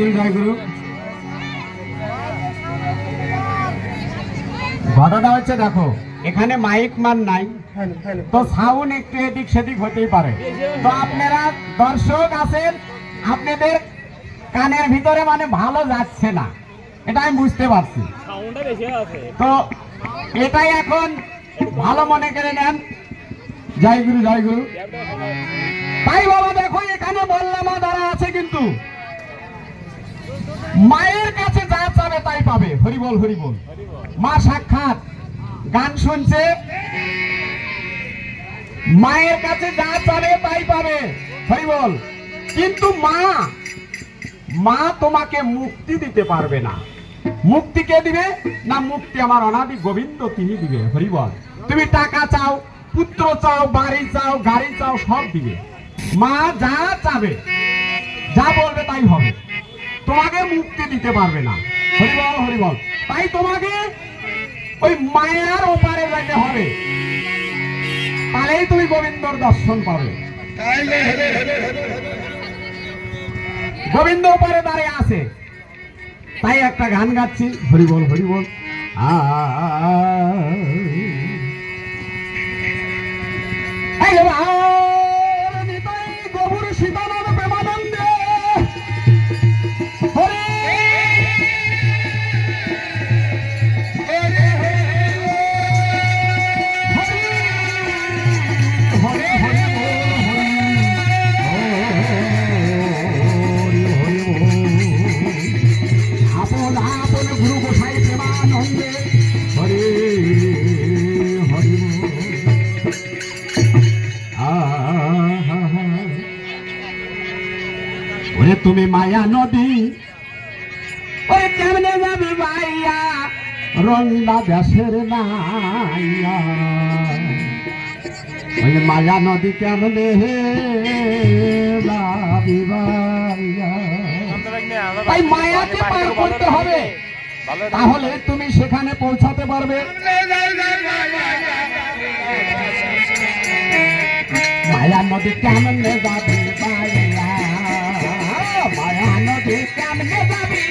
গুরু জয় গুরু। ঘটনা হচ্ছে দেখো এখানে মাইক মান নাই। তো সাউন্ড একটু এদিক সেদিক হতেই পারে। তো আপনারা দর্শক আছেন আপনাদের কানের ভিতরে মানে ভালো যাচ্ছে না। এটা আমি বুঝতে পারছি। তো এটাই এখন ভালো মনে করে নেন। জয় গুরু জয় গুরু। তাই বাবা দেখো এখানে বললাম দ্বারা আছে কিন্তু। মায়ের কাছে যা চাবে তাই পাবে। হরিবল হরিবল মা সাক্ষাৎ। গান শুনছে। মায়ের কাছে যা চাবে তাই পাবে। হরিবল কিন্তু মা মা তোমাকে মুক্তি দিতে পারবে না। মুক্তি কে দিবে? না, মুক্তি আমার অনাদি গোবিন্দ তিনি দিবে। হরিবল তুমি টাকা চাও, পুত্র চাও, বাড়ি চাও, গাড়ি চাও, সব দিবে। মা যা চাবে, যা বলবে তাই হবে। তোমাকে মুক্তি দিতে পারবে না। হরিবল হরিবল তাই তোমাকে ওই মায়ার ওপারে যেতে হবে। তাহলেই তুমি গোবিন্দর দর্শন পাবে। গোবিন্দ ওপারে দাঁড়িয়ে আছে। তাই একটা গান গাচ্ছি। হরিবল হরিবল আ হরে হরি ওরে তুমি মায়া নদী ওরে কেমনে যাবি ভাইয়া? রঙিলা দেশের নাইয়া ওই মায়া নদী কেমনে হে ভাইয়া? মায়াকে পার করতে হবে। তাহলে তুমি সেখানে পৌঁছাতে পারবে। মায়া নদী কেমনে যাবি পাইয়া মায়া নদী কেমনে যাবি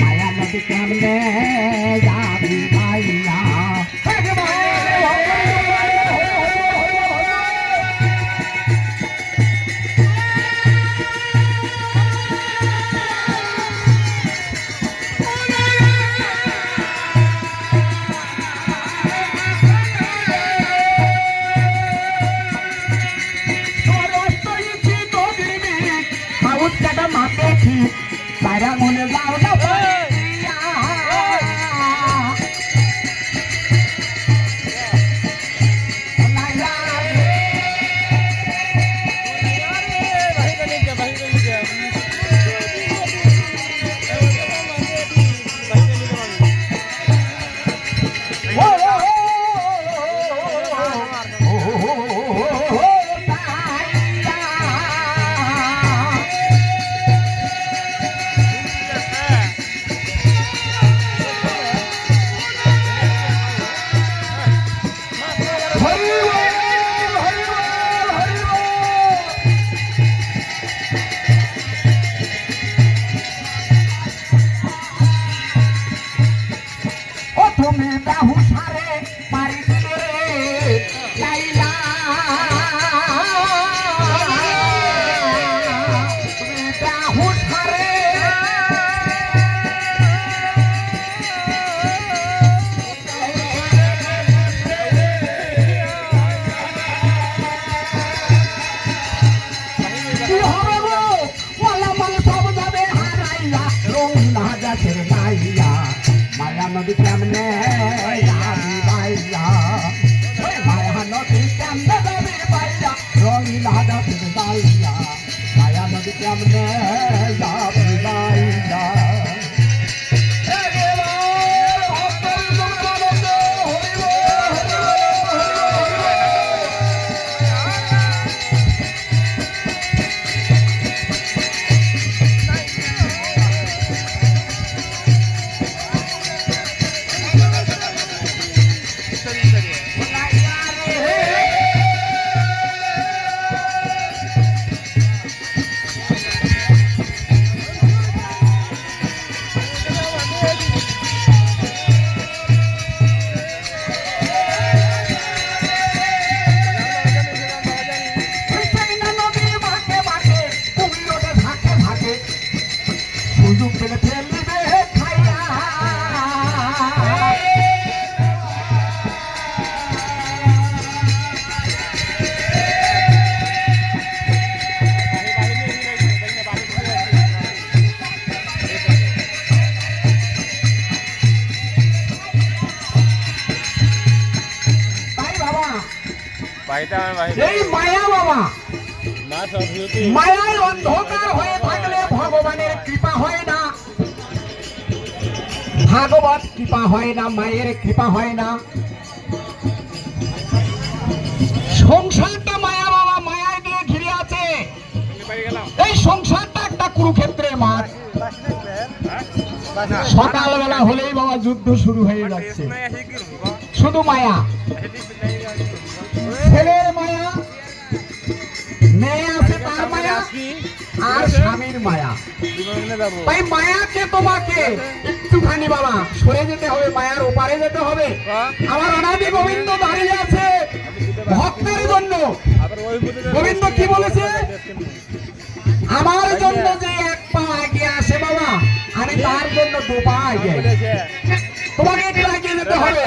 মায়া নদী কেমনে pero মায়া বাবা। মায়ায় অন্ধকার হয়ে থাকলে ভগবানের কৃপা হয় না। ভাগবত কৃপা হয় না মায়ের কৃপা হয় না। সংসারটা মায়া বাবা মায়ায় দিয়ে ঘিরে আছে। এই সংসারটা একটা কুরুক্ষেত্রের মাঠ। সকালবেলা হলেই বাবা যুদ্ধ শুরু হয়ে যাচ্ছে। শুধু মায়া। ছেলের মায়া মেয়ে আছে তার মায়া আর স্বামীর মায়া। তাই মায়াকে তোমাকে? একটুখানি বাবা সরে যেতে হবে মায়ার ওপারে যেতে হবে। আমার অনাদি গোবিন্দ দাঁড়িয়ে আছে ভক্তের জন্য। গোবিন্দ কি বলেছে? আমার জন্য যে এক পা এগিয়ে আসে বাবা আমি তার জন্য দু পা আসি। তোমাকে একটু এগিয়ে যেতে হবে।